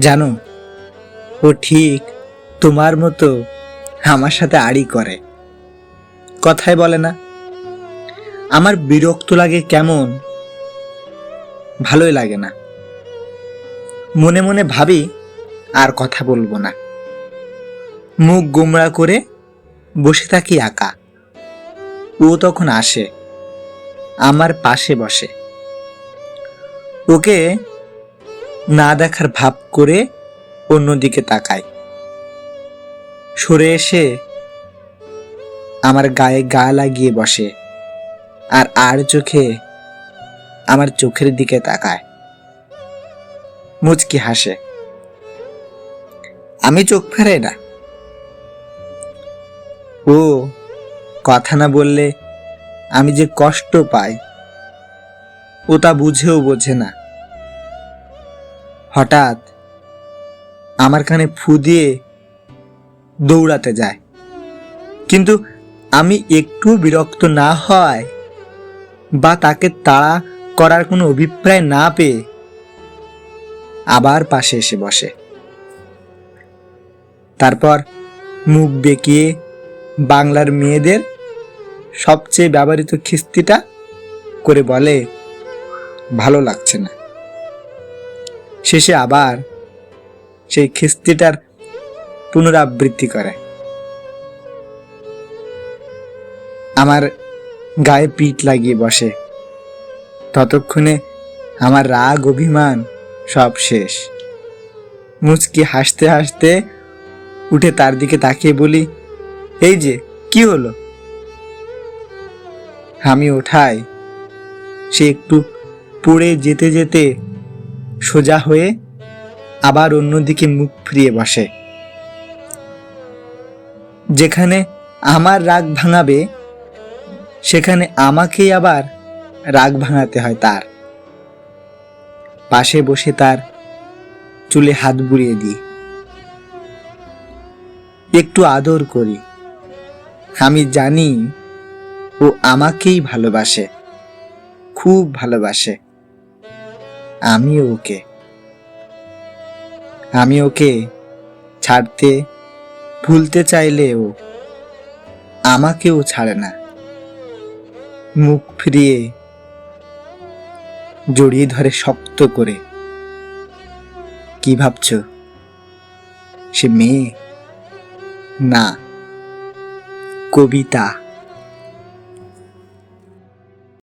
জানো, ও ঠিক তোমার মতো আমার সাথে আড়ি করে। কথাই বলে না, আমার বিরক্ত লাগে কেমন? ভালোই লাগে না। মনে মনে ভাবি, আর কথা বলব না। মুখ গোমড়া করে বসে থাকি একা। ও তখন আসে, আমার পাশে বসে। ওকে না দেখার ভাব করে অন্যদিকে তাকায়। সরে এসে আমার গায়ে গা লাগিয়ে বসে আর আর চোখে আমার চোখের দিকে তাকায়। মুচকি হাসে। আমি চোখ ফেরাই না। ও, কথা না বললে আমি যে কষ্ট পাই, ও তা বুঝেও বোঝে না। হঠাৎ আমার কানে ফু দিয়ে দৌড়াতে যায়। কিন্তু আমি একটু বিরক্ত না হয় বা তাকে তাড়া করার কোনো অভিপ্রায় না পেয়ে আবার পাশে এসে বসে। তারপর মুখ বেঁকিয়ে বাংলার মেয়েদের সবচেয়ে ব্যবহৃত খিস্তিটা করে বলে, ভালো লাগছে না। শেষে আবার সেই খিস্তিটার পুনরাবৃত্তি করে। আমার গায়ে পিঠ লাগিয়ে বসে। ততক্ষণে আমার রাগ, অভিমান সব শেষ। মুচকি হাসতে হাসতে উঠে তার দিকে তাকিয়ে বলি, এই যে, কি হলো? আমি ওঠাই। সে একটু পড়ে যেতে যেতে সোজা হয়ে আবার অন্যদিকে মুখ ফিরিয়ে বসে। যেখানে আমার রাগ ভাঙাবে, সেখানে আমাকেই আবার রাগ ভাঙাতে হয় তার। পাশে বসে তার চুলে হাত বুলিয়ে দিই। একটু আদর করি। আমি জানি ও আমাকেই ভালোবাসে, খুব ভালোবাসে। আমি ওকে। আমি ওকে ছাড়তে, ভুলতে চাইলেও আমাকেও ছাড়ে না। মুখ ফিরিয়ে জড়িয়ে ধরে শক্ত করে, কি ভাবছ? সে মেয়ে? না, কবিতা।